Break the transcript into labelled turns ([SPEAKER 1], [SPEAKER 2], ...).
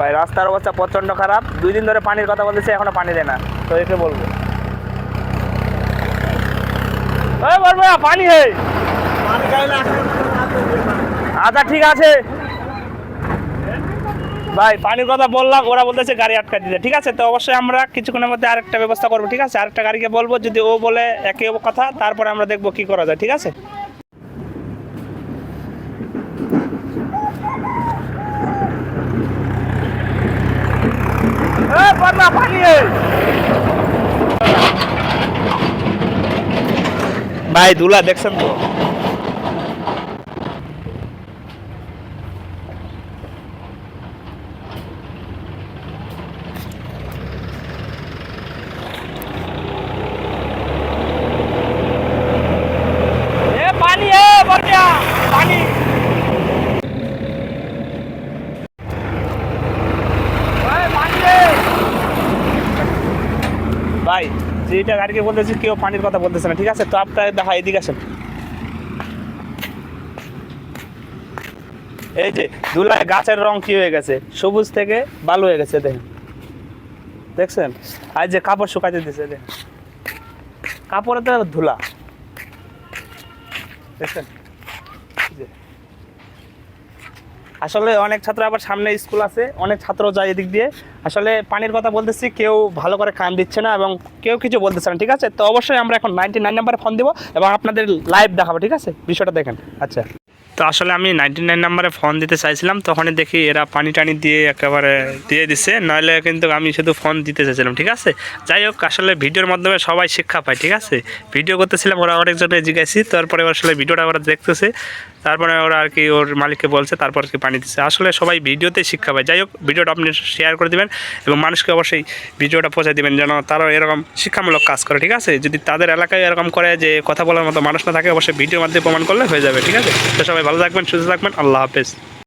[SPEAKER 1] ভাই, রাস্তার অবস্থা প্রচণ্ড খারাপ। দুই দিন ধরে পানির কথা বলতেছে, এখনও পানি দেয় না। তো একে বলব। বলব পানি হে। আচ্ছা ঠিক আছে। ভাই, পানির কথা বললাম, ওরা বলতেছে গাড়ি আটকা দিতে। ঠিক আছে, তো অবশ্যই আমরা কিছুক্ষণের মধ্যে আরেকটা ব্যবস্থা করব, ঠিক আছে? আরেকটা গাড়িকে বলব, যদি ও বলে একই কথা, তারপরে আমরা দেখব কি করা যায়, ঠিক আছে? বন্যা, পানি এ। ভাই দুলা দেখছেন তো এ পানি এ বন্যা পানি এই, পানি এ। ভাই যেটা গাড়িকে বলতেছি, কেউ পানির কথা বলতেছে না, ঠিক আছে? তো আপনার দেখা, এদিকে আসেন। এই যে, দুলায় গাছের রং কি হয়ে গেছে? সবুজ থেকে বালু হয়ে গেছে, দেখেন। দেখছেন? আর যে কাপড় শুকাতে দিছে, দেখেন। কাপড়ে তো ধুলা। দেখছেন এই যে। আসলে অনেক ছাত্র আবার সামনে স্কুল আছে, অনেক ছাত্র যায় এদিক দিয়ে। আসলে পানির কথা বলতেছি, কেউ ভালো করে কান দিচ্ছে না এবং কেউ কিছু বলতেছে না, ঠিক আছে? তো অবশ্যই আমরা এখন নাইনটি নাইন নাম্বারে ফোন দিব এবং আপনাদের লাইভ দেখাবো, ঠিক আছে? বিষয়টা দেখেন। আচ্ছা। তো আসলে আমি নাইনটি নাইন নাম্বারে ফোন দিতে চাইছিলাম, তখনই দেখি এরা পানি টানি দিয়ে একেবারে দিয়ে দিচ্ছে নইলে কিন্তু আমি শুধু ফোন দিতে চাইছিলাম, ঠিক আছে? যাই হোক, আসলে ভিডিওর মাধ্যমে সবাই শিক্ষা পায়, ঠিক আছে? ভিডিও করতেছিলাম, ওরা অনেকজনে জিজ্ঞাসি, তারপরে আসলে ভিডিওটা ওরা দেখতেছে। তারপরে ওরা আর কি ওর মালিককে বলছে, তারপর কি পানি দিচ্ছে আসলে সবাই ভিডিওতে শিক্ষা পায়। যাই হোক, ভিডিওটা আপনি শেয়ার করে দেবেন এবং মানুষকে অবশ্যই ভিডিওটা পৌঁছে দেবেন যেন তারাও এরকম শিক্ষামূলক কাজ করে, ঠিক আছে? যদি তাদের এলাকায় এরকম করে যে কথা বলার মতো মানুষ না থাকে, অবশ্যই ভিডিওর মাধ্যমে প্রমাণ করলে হয়ে যাবে, ঠিক আছে? তো সবাই ভালো থাকবেন, সুস্থ থাকবেন। আল্লাহ হাফেজ।